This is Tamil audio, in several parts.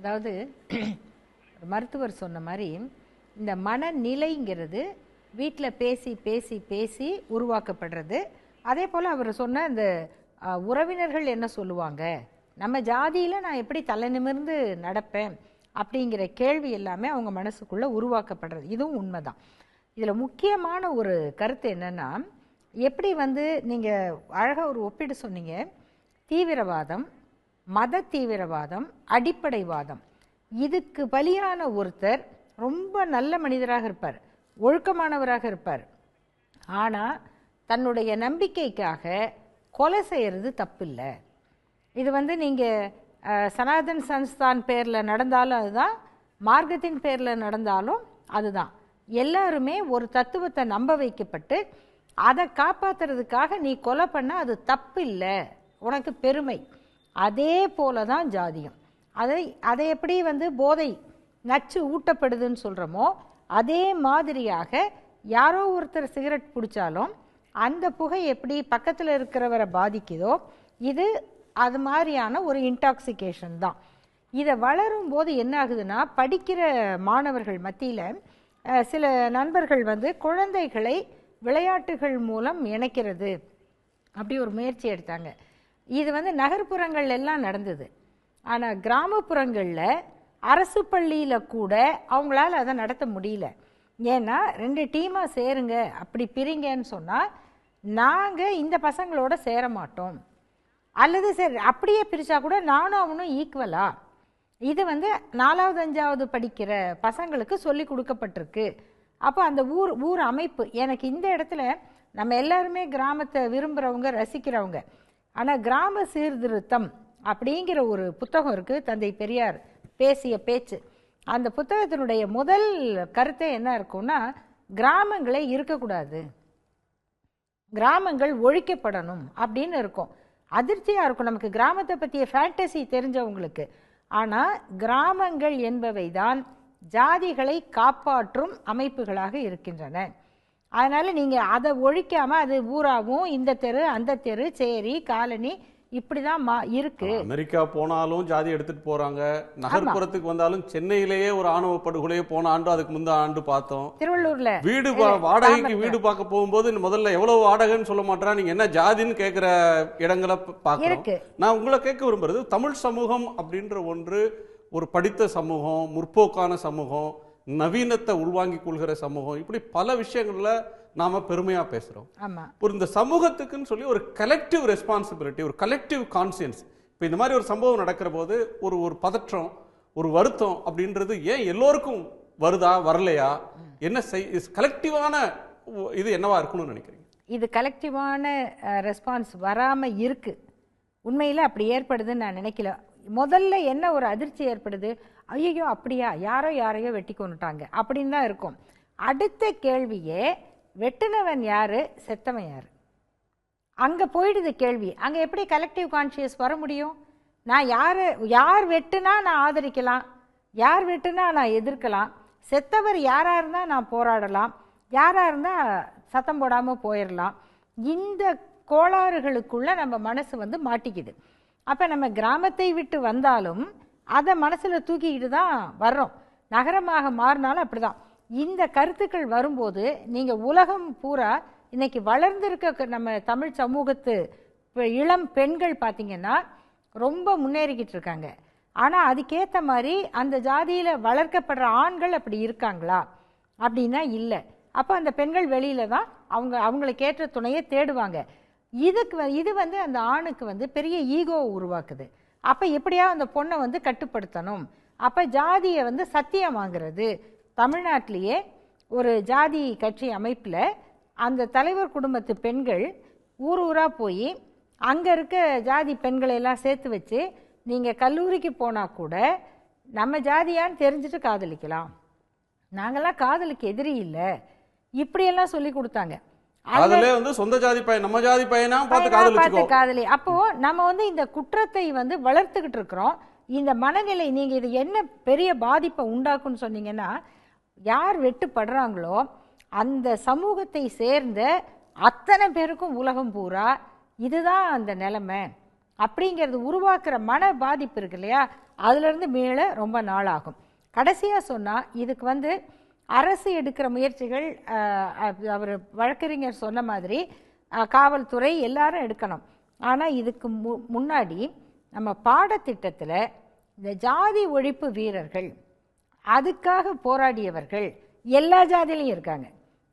அதாவது மருத்துவர் சொன்ன மாதிரி இந்த மனநிலைங்கிறது வீட்டில் பேசி பேசி பேசி உருவாக்கப்படுறது. அதே போல் அவர் சொன்ன இந்த உறவினர்கள் என்ன சொல்லுவாங்க? நம்ம ஜாதியில் நான் எப்படி தலை நிமிர்ந்து நடப்பேன்? அப்படிங்கிற கேள்வி எல்லாமே அவங்க மனசுக்குள்ளே உருவாக்கப்படுறது. இதுவும் உண்மைதான். இதில் முக்கியமான ஒரு கருத்து என்னென்னா எப்படி வந்து நீங்கள் அழகாக ஒரு ஒப்பீடு சொன்னீங்க. தீவிரவாதம் மத தீவிரவாதம் அடிப்படைவாதம். இதுக்கு பலியான ஒருத்தர் ரொம்ப நல்ல மனிதராக இருப்பார் ஒழுக்கமானவராக இருப்பார். ஆனால் தன்னுடைய நம்பிக்கைக்காக கொலை செய்கிறது தப்பில்லை. இது வந்து நீங்கள் சனாதன் சன்ஸ்தான் பேரில் நடந்தாலும் அதுதான் மார்க்கத்தின் பேரில் நடந்தாலும் அதுதான். எல்லாருமே ஒரு தத்துவத்தை நம்ப வைக்கப்பட்டு அதை காப்பாத்துறதுக்காக நீ கொலை பண்ணால் அது தப்பு இல்லை உனக்கு பெருமை. அதே போல தான் ஜாதியம். அதை அதை எப்படி வந்து போதை நச்சு ஊட்டப்படுதுன்னு சொல்கிறோமோ அதே மாதிரியாக யாரோ ஒருத்தர் சிகரெட் பிடிச்சாலும் அந்த புகை எப்படி பக்கத்தில் இருக்கிறவரை பாதிக்குதோ இது அது மாதிரியான ஒரு இன்டாக்சிகேஷன் தான். இதை வளரும் போது என்ன ஆகுதுன்னா படிக்கிற மாணவர்கள் மத்தியில் சில நண்பர்கள் வந்து குழந்தைகளை விளையாட்டுகள் மூலம் இணைக்கிறது. அப்படி ஒரு முயற்சி எடுத்தாங்க. இது வந்து நகர்ப்புறங்கள் எல்லாம் நடந்தது. ஆனால் கிராமப்புறங்களில் அரசு பள்ளியில் கூட அவங்களால அதை நடத்த முடியல. ஏன்னா ரெண்டு டீமாக சேருங்க அப்படி பிரிங்கன்னு சொன்னால் நாங்கள் இந்த பசங்களோட சேர மாட்டோம். அல்லது சரி அப்படியே பிரித்தா கூட நானும் அவனும் ஈக்குவலா இது வந்து நாலாவது அஞ்சாவது படிக்கிற பசங்களுக்கு சொல்லி கொடுக்கப்பட்டிருக்கு. அப்போ அந்த ஊர் ஊர் அமைப்பு எனக்கு இந்த இடத்துல நம்ம எல்லாருமே கிராமத்தை விரும்புகிறவங்க ரசிக்கிறவங்க ஆனால் கிராம சீர்திருத்தம் அப்படிங்கிற ஒரு புத்தகம் இருக்குது தந்தை பெரியார் பேசிய பேச்சு. அந்த புத்தகத்தினுடைய முதல் கருத்தை என்ன இருக்கும்னா கிராமங்களே இருக்கக்கூடாது. கிராமங்கள் ஒழிக்கப்படணும் அப்படின்னு இருக்கும். அதிர்ச்சியாக இருக்கும் நமக்கு கிராமத்தை பற்றிய ஃபேண்டசி தெரிஞ்சவங்களுக்கு. ஆனால் கிராமங்கள் என்பவை தான் ஜாதிகளை காப்பாற்றும் அமைப்புகளாக இருக்கின்றன. அதனால் நீங்கள் அதை ஒழிக்காமல் அது ஊராகவும் இந்த தெரு அந்த தெரு சேரி காலனி இப்படி தான் மா இருக்கு. அமெரிக்கா போனாலும் ஜாதி எடுத்துட்டு போறாங்க. நகர்ப்புறத்துக்கு வந்தாலும் சென்னையிலேயே ஒரு ஆணவ படுகொலையே போன ஆண்டு அதுக்கு முந்த ஆண்டு பார்த்தோம். திருவள்ளூர்ல. வீடு வாடகைக்கு. வீடு பார்க்க போகும்போது முதல்ல எவ்வளவு வாடகைன்னு சொல்ல மாட்டேறா நீங்க என்ன ஜாதின்னு கேக்குற இடங்களை பார்க்கிறோம் நான் உங்களை கேட்க விரும்புறது தமிழ் சமூகம் அப்படின்ற ஒன்று ஒரு படித்த சமூகம் முற்போக்கான சமூகம் நவீனத்தை உள்வாங்கிக் கொள்கிற சமூகம். இப்படி பல விஷயங்கள்ல நாம பெருமையா பேசுறோம். ஒரு இந்த சமூகத்துக்குன்னு சொல்லி ஒரு கலெக்டிவ் ரெஸ்பான்சிபிலிட்டி ஒரு கலெக்டிவ் கான்சியன்ஸ் இப்போ இந்த மாதிரி ஒரு சம்பவம் நடக்கிற போது ஒரு ஒரு பதற்றம் ஒரு வருத்தம் அப்படின்றது ஏன் எல்லோருக்கும் வருதா வரலையா? என்ன செய் கலெக்டிவான இது என்னவா இருக்கணும்னு நினைக்கிறீங்க? இது கலெக்டிவான ரெஸ்பான்ஸ் வராமல் இருக்கு. உண்மையில் அப்படி ஏற்படுதுன்னு நான் நினைக்கல. முதல்ல என்ன ஒரு அதிர்ச்சி ஏற்படுது? ஐயோ அப்படியா? யாரோ யாரையோ வெட்டி கொண்டுட்டாங்க அப்படின்னு தான் இருக்கும். அடுத்த கேள்வியே வெட்டுனவன் யாரு? செத்தவன் யாரு? அங்கே போயிடுது கேள்வி. அங்கே எப்படி கலெக்டிவ் கான்ஷியஸ் வர முடியும்? நான் யார் யார் வெட்டுனா நான் ஆதரிக்கலாம். யார் வெட்டுனா நான் எதிர்க்கலாம். செத்தவர் யாராக இருந்தால் நான் போராடலாம். யாராக இருந்தால் சத்தம் போடாமல் போயிடலாம் இந்த கோளாறுகளுக்குள்ளே நம்ம மனசு வந்து மாட்டிக்குது. அப்போ நம்ம கிராமத்தை விட்டு வந்தாலும் அதை மனசில் தூக்கிக்கிட்டு தான் வர்றோம். நகரமாக மாறினாலும் அப்படிதான். இந்த கருத்துக்கள் வரும்போது நீங்கள் உலகம் பூரா இன்னைக்கு வளர்ந்துருக்க நம்ம தமிழ் சமூகத்து இளம் பெண்கள் பார்த்திங்கன்னா ரொம்ப முன்னேறிக்கிட்டு இருக்காங்க. ஆனால் அதுக்கேற்ற மாதிரி அந்த ஜாதியில் வளர்க்கப்படுற ஆண்கள் அப்படி இருக்காங்களா? அப்படின்னா இல்லை. அப்போ அந்த பெண்கள் வெளியில் தான் அவங்க அவங்களுக்கு ஏற்ற துணையை தேடுவாங்க. இதுக்கு வ- இது வந்து அந்த ஆணுக்கு வந்து பெரிய ஈகோவை உருவாக்குது. அப்போ எப்படியா அந்த பொண்ணை வந்து கட்டுப்படுத்தணும்? அப்போ ஜாதியை வந்து சத்தியம் வாங்குறது. தமிழ்நாட்டிலேயே ஒரு ஜாதி கட்சி அமைப்பில் அந்த தலைவர் குடும்பத்து பெண்கள் ஊர் ஊராக போய் அங்கே இருக்க ஜாதி பெண்களை எல்லாம் சேர்த்து வச்சு நீங்கள் கல்லூரிக்கு போனால் கூட நம்ம ஜாதியான்னு தெரிஞ்சுட்டு காதலிக்கலாம். நாங்கள்லாம் காதலுக்கு எதிரி இல்லை. இப்படியெல்லாம் சொல்லி கொடுத்தாங்க. அதுல வந்து சொந்த ஜாதி பையன் நம்ம ஜாதி பையனா பார்த்து காதலிச்சுக்கோ. காதலி. அப்போ நம்ம வந்து இந்த குற்றத்தை வந்து வளர்த்துக்கிட்டு இருக்கிறோம். இந்த மனநிலை நீங்க இது என்ன பெரிய பாதிப்பை உண்டாக்குன்னு சொன்னீங்கன்னா யார் வெட்டுப்படுறாங்களோ அந்த சமூகத்தை சேர்ந்த அத்தனை பேருக்கும் உலகம் பூரா இதுதான் அந்த நிலைமை. அப்படிங்கிறது உருவாக்குற மன பாதிப்பு இருக்கு இல்லையா? அதிலிருந்து மீள ரொம்ப நாள் ஆகும் கடைசியாக சொன்னால் இதுக்கு வந்து அரசு எடுக்கிற முயற்சிகள் அவர் வழக்கறிஞர் சொன்ன மாதிரி காவல்துறை எல்லாரும் எடுக்கணும். ஆனால் இதுக்கு மு முன்னாடி நம்ம பாடத்திட்டத்தில் இந்த ஜாதி ஒழிப்பு வீரர்கள் அதுக்காக போராடியவர்கள் எல்லா ஜாதியிலையும் இருக்காங்க.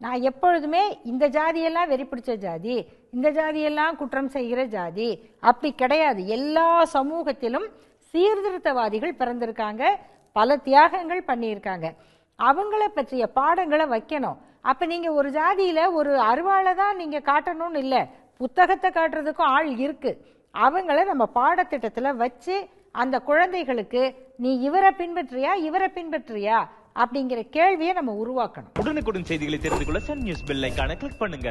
நான் எப்பொழுதுமே இந்த ஜாதியெல்லாம் வெறி பிடிச்ச ஜாதி இந்த ஜாதியெல்லாம் குற்றம் செய்கிற ஜாதி அப்படி கிடையாது. எல்லா சமூகத்திலும் சீர்திருத்தவாதிகள் பிறந்திருக்காங்க பல தியாகங்கள் பண்ணியிருக்காங்க. அவங்கள பற்றிய பாடங்களை வைக்கணும். அப்ப நீங்க ஒரு ஜாதியில ஒரு அருவாளை தான் நீங்க காட்டணும்னு இல்லை. புத்தகத்தை காட்டுறதுக்கும் ஆள் இருக்கு. அவங்கள நம்ம பாடத்திட்டத்தில் வச்சு அந்த குழந்தைகளுக்கு நீ இவரை பின்பற்றியா? இவரை பின்பற்றியா? அப்படிங்கிற கேள்வியை நம்ம உருவாக்கணும். உடனுக்குடன் செய்திகளை தெரிந்து கொள்ள சன் நியூஸ் பெல் ஐக்கான கிளிக் பண்ணுங்க.